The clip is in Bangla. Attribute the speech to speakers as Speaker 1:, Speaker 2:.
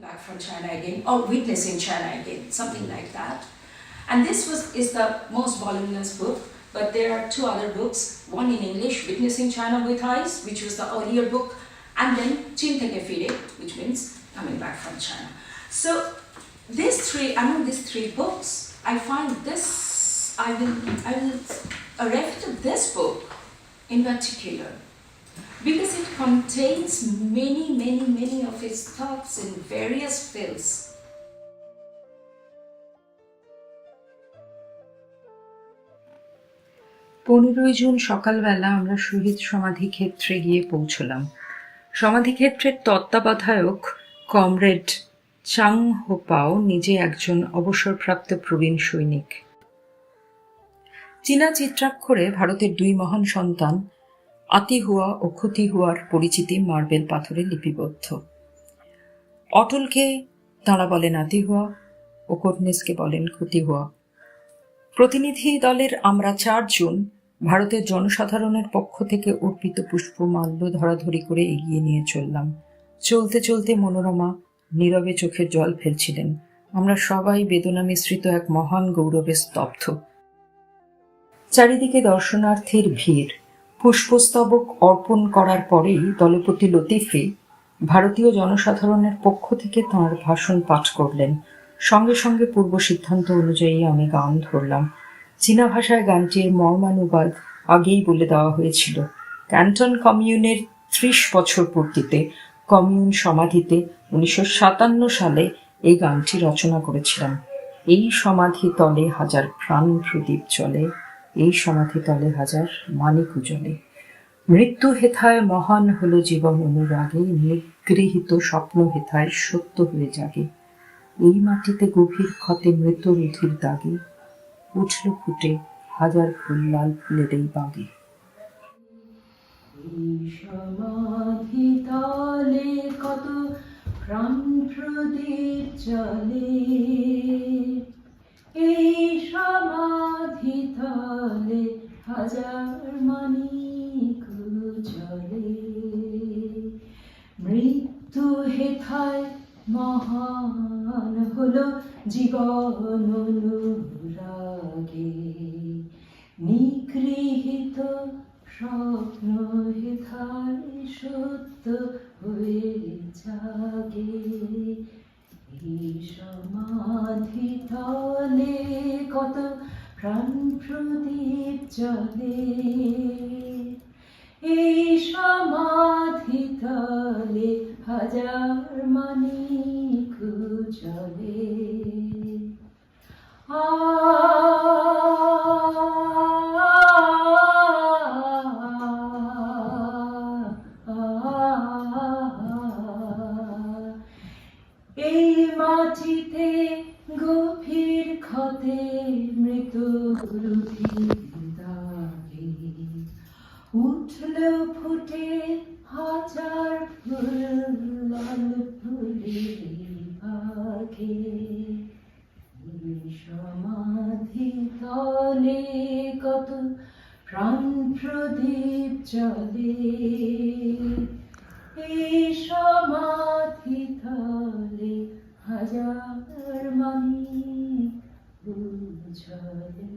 Speaker 1: back from China again, oh, or witnessing China again, something mm-hmm. like that. And this was is the most voluminous book, but there are two other books, one in English, Witnessing China with Eyes, which was the earlier book, and then Chin Theke Fire, which means coming back from China. So these three, among these three books, I find this, I will, I will refer to this book in particular because it contains many, many, many of his thoughts in various fields.
Speaker 2: পনেরোই জুন সকালবেলা আমরা শহীদ সমাধি ক্ষেত্রে গিয়ে পৌঁছলাম সমাধি ক্ষেত্রের তত্ত্বাবধায়ক কমরেড চাং হোপাও নিজে একজন অবসরপ্রাপ্ত প্রবীণ সৈনিক চীনা চিত্রাক্ষরে ভারতের দুই মহান সন্তান আতিহুয়া ও ক্ষতিহুয়ার পরিচিতি মার্বেল পাথরে লিপিবদ্ধ। অটলকে তাঁরা বলেন আতি আতিহুয়া ও কর্নেসকে বলেন ক্ষতিহুয়া প্রতিনিধি দলের আমরা চারজন ভারতের জনসাধারণের পক্ষ থেকে অর্পিত পুষ্পমাল্য ধরাধরি করে এগিয়ে নিয়ে চললাম। চলতে চলতে মনোরমা, নীরবে চোখের জল ফেলছিলেন। আমরা সবাই বেদনা মিশ্রিত এক মহান গৌরবে স্তব্ধ। চারিদিকে দর্শনার্থীর ভিড়। পুষ্পস্তবক অর্পণ করার পরেই দলপতি লতিফি ভারতীয় জনসাধারণের পক্ষ থেকে তাঁর ভাষণ পাঠ করলেন। সঙ্গে সঙ্গে পূর্ব সিদ্ধান্ত অনুযায়ী আমি গান ধরলাম। চীনা ভাষায় গানটির মর্মানুবাদ আগেই বলে দেওয়া হয়েছিল। ক্যান্টন কমিউনের ত্রিশ বছর পূর্তিতে, কমিউন সমাধিতে উনিশশো সাতান্ন সালে এই গানটি রচনা করেছিলাম। এই সমাধি তলে হাজার প্রাণ প্রদীপ চলে এই সমাধি তলে হাজার মানিক উজলে মৃত্যু হেথায় মহান হলো জীবন অনুরাগে, নিগৃহীত স্বপ্ন হেথায় সত্য হয়ে জাগে। এই মাটিতে গভীর ক্ষতে মৃত রুধির দাগে, উঠল ফুটে হাজার ফুল লাল ফুলের এই বাগে।
Speaker 3: সমাধি তলে কত প্রাণ প্রদীপ চলে হাজার মানিক চলে মৃত্যু হেথায় মহান হলো জীবন অনুরাগে নিগৃহীত স্বপ্ন হেথায় সত্য হয়ে জাগে সমাধি তলে কত প্রাণ প্রদীপ চলে এই সমাধি তলে হাজার মানিক চলে এই মাটিতে গভীর ক্ষতে মৃত রুধির দাগে উঠল ফুটে হাজার ফুল, লাল ফুলের ভাগে সমাধি তলে কত প্রাণ প্রদীপ চলে এই সমাধি তলে হাজার মানি উজ্জ্বলে